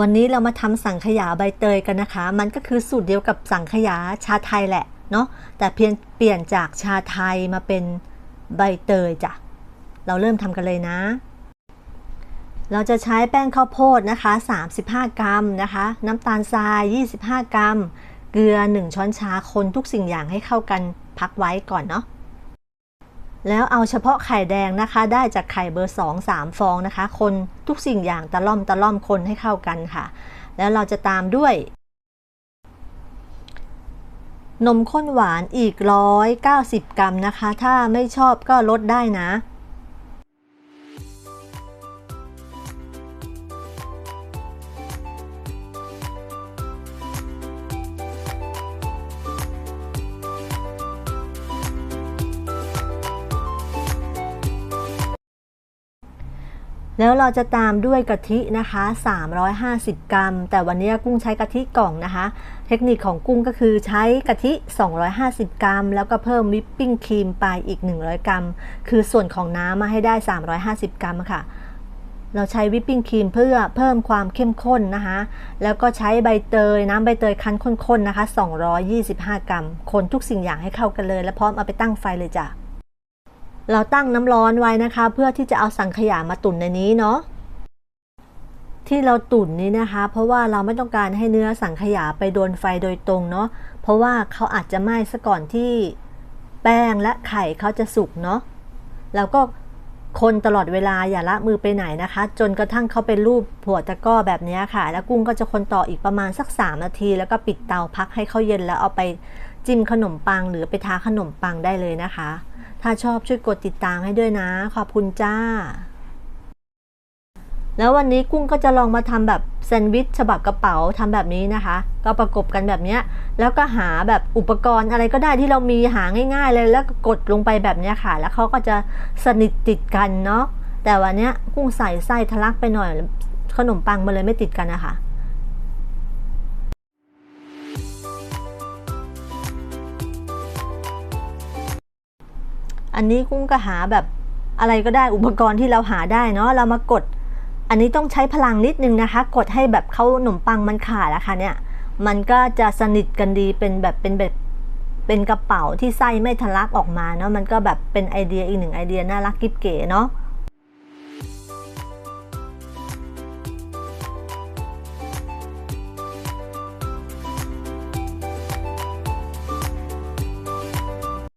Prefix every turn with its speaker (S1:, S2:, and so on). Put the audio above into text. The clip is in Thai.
S1: วันนี้เรามาทำสังขยาใบเตยกันนะคะ มันก็คือสูตรเดียวกับสังขยาชาไทยแหละเนาะแต่เพียงเปลี่ยนจากชาไทยมาเป็นใบเตยจ้ะเราเริ่มทำกันเลยนะ เราจะใช้แป้งข้าวโพดนะคะ 35 กรัมนะคะ น้ำตาลทราย 25 กรัม เกลือ 1 ช้อนชาคนทุกสิ่งอย่างให้เข้ากันพักไว้ก่อนเนาะ แล้วเอาเฉพาะไข่แดงนะคะ ได้จากไข่เบอร์ 2 3 ฟองนะคะ คนทุกสิ่งอย่างตะล่อมตะล่อมคนให้เข้ากันค่ะ แล้วเราจะตามด้วย นมข้นหวานอีก 190 กรัมนะคะ ถ้าไม่ชอบก็ลดได้นะ แล้วเราจะตามด้วยกะทินะคะ 350 กรัม แต่วันนี้กุ้งใช้กะทิกล่องนะคะ เทคนิคของกุ้งก็คือใช้กะทิ 250 กรัม แล้วก็เพิ่มวิปปิ้งครีมไปอีก 100 กรัม คือส่วนของน้ำมาให้ได้ 350 กรัมค่ะ เราใช้วิปปิ้งครีมเพื่อเพิ่มความเข้มข้นนะคะ แล้วก็ใช้ใบเตยน้ำใบเตยคั้นข้นๆนะคะ 225 กรัม คนทุกสิ่งอย่างให้เข้ากันเลย แล้วพร้อมเอาไปตั้งไฟเลยจ้ะ เราตั้งน้ำร้อนไว้นะคะ เพื่อที่จะเอาสังขยามาตุ๋นในนี้เนาะที่เราตุ๋นนี้นะคะ เพราะว่าเราไม่ต้องการให้เนื้อสังขยาไปโดนไฟโดยตรงเนาะเพราะว่าเขาอาจจะไหม้ซะก่อนที่แป้งและไข่เขาจะสุกเนาะแล้วก็คนตลอดเวลาอย่าละมือไปไหนนะคะ จนกระทั่งเขาเป็นรูปผัวตะก้อแบบนี้ค่ะ แล้วกุ้งก็จะคนต่ออีกประมาณสัก 3 นาที แล้วก็ปิดเตาพักให้เขาเย็นแล้วเอาไปจิ้มขนมปังหรือไปทาขนมปังได้เลยนะคะ ถ้าชอบช่วยกดติดตามให้ด้วยนะ ขอบคุณจ้า แล้ววันนี้กุ้งก็จะลองมาทำแบบแซนด์วิชฉบับกระเป๋าทำแบบนี้นะคะ ก็ประกบกันแบบนี้แล้วก็หาแบบอุปกรณ์อะไรก็ได้ที่เรามีหาง่าย ๆ เลยแล้วก็กดลงไปแบบนี้ค่ะ แล้วเขาก็จะสนิทติดกันเนาะแต่วันนี้กุ้งใส่ไส้ทะลักไปหน่อยขนมปังมันเลยไม่ติดกันนะคะ อันนี้กุ้งก็หาแบบอะไรก็ได้อุปกรณ์ที่เราหาได้เนาะเรามากด อันนี้ต้องใช้พลังนิดนึงนะคะ กดให้แบบเขาขนมปังมันขาดอะค่ะเนี่ยมันก็จะสนิทกันดีเป็นแบบเป็นแบบเป็นกระเป๋าที่ไส้ไม่ทะลักออกมาเนาะมันก็แบบเป็นไอเดียอีกหนึ่งไอเดียน่ารักกิ๊บเก๋เนาะ